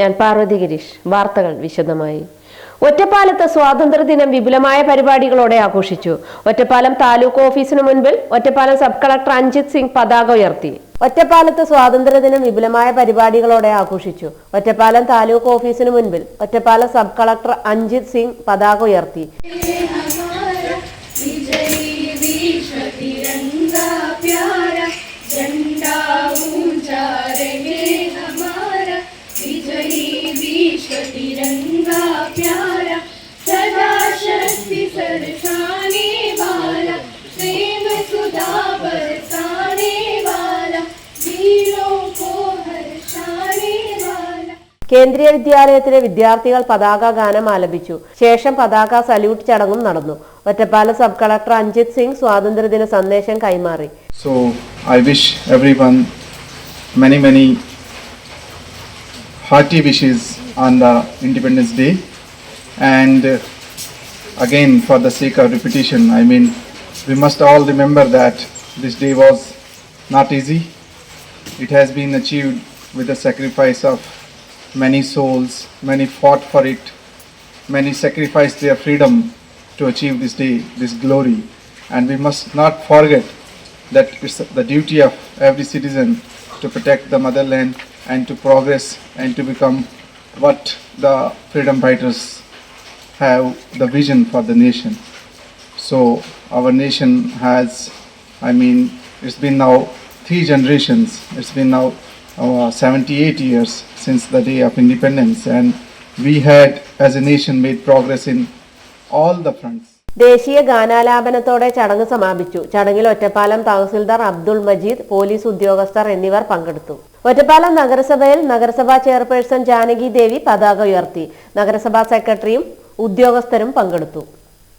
ഞാൻ പാർവതി ഗിരീഷ്. വാർത്തകൾ വിശദമായി. ഒറ്റപ്പാലത്ത് സ്വാതന്ത്ര്യദിനം വിപുലമായ പരിപാടികളോടെ ആഘോഷിച്ചു. ഒറ്റപ്പാലം താലൂക്ക് ഓഫീസിന് മുൻപിൽ ഒറ്റപ്പാലം സബ് കളക്ടർ അഞ്ജിത് സിംഗ് പതാക ഉയർത്തി. ഒറ്റപ്പാലത്ത് സ്വാതന്ത്ര്യദിനം വിപുലമായ പരിപാടികളോടെ ആഘോഷിച്ചു. ഒറ്റപ്പാലം താലൂക്ക് ഓഫീസിന് മുൻപിൽ ഒറ്റപ്പാലം സബ് കളക്ടർ അഞ്ജിത് സിംഗ് പതാക ഉയർത്തി. तिरंगा प्यारा सदा शक्ति सरसाने वाला प्रेम सुधा बरसाने वाला वीरों को हर्षाने वाला കേന്ദ്രീയ വിദ്യാലയത്തിലെ വിദ്യാർത്ഥികൾ പതാക ഗാനം ആലപിച്ചു ശേഷം പതാക സല്യൂട്ട് ചടങ്ങും നടന്നു ഒറ്റപ്പാലം സബ് കളക്ടർ അഞ്ജിത് സിംഗ് സ്വാതന്ത്ര്യദിന സന്ദേശം കൈമാറി So I wish everyone many many hearty wishes on the Independence Day. And uh, again, for the sake of repetition, I mean, we must all remember that this day was not easy. It has been achieved with the sacrifice of many souls. Many fought for it. Many sacrificed their freedom to achieve this day, this glory. And we must not forget that it's the duty of every citizen to protect the motherland and to progress and to become what the freedom fighters have the vision for the nation. So our nation has, I mean, it's been now three generations. It's been now uh, 78 years since the day of independence, and we had, as a nation, made progress in all the fronts. ദേശീയ ഗാനാലാപനത്തോടെ ചടങ്ങ് സമാപിച്ചു. ചടങ്ങിൽ Ottapalam tahsildar Abdul Majeed police ഉദ്യോഗസ്ഥർ എന്നിവർ പങ്കെടുത്തു. ഒറ്റപ്പാലം നഗരസഭയിൽ നഗരസഭാ chairperson Janaki ദേവി പതാക ഉയർത്തി. നഗരസഭാ സെക്രട്ടറിയും ഉദ്യോഗസ്ഥരും പങ്കെടുത്തു.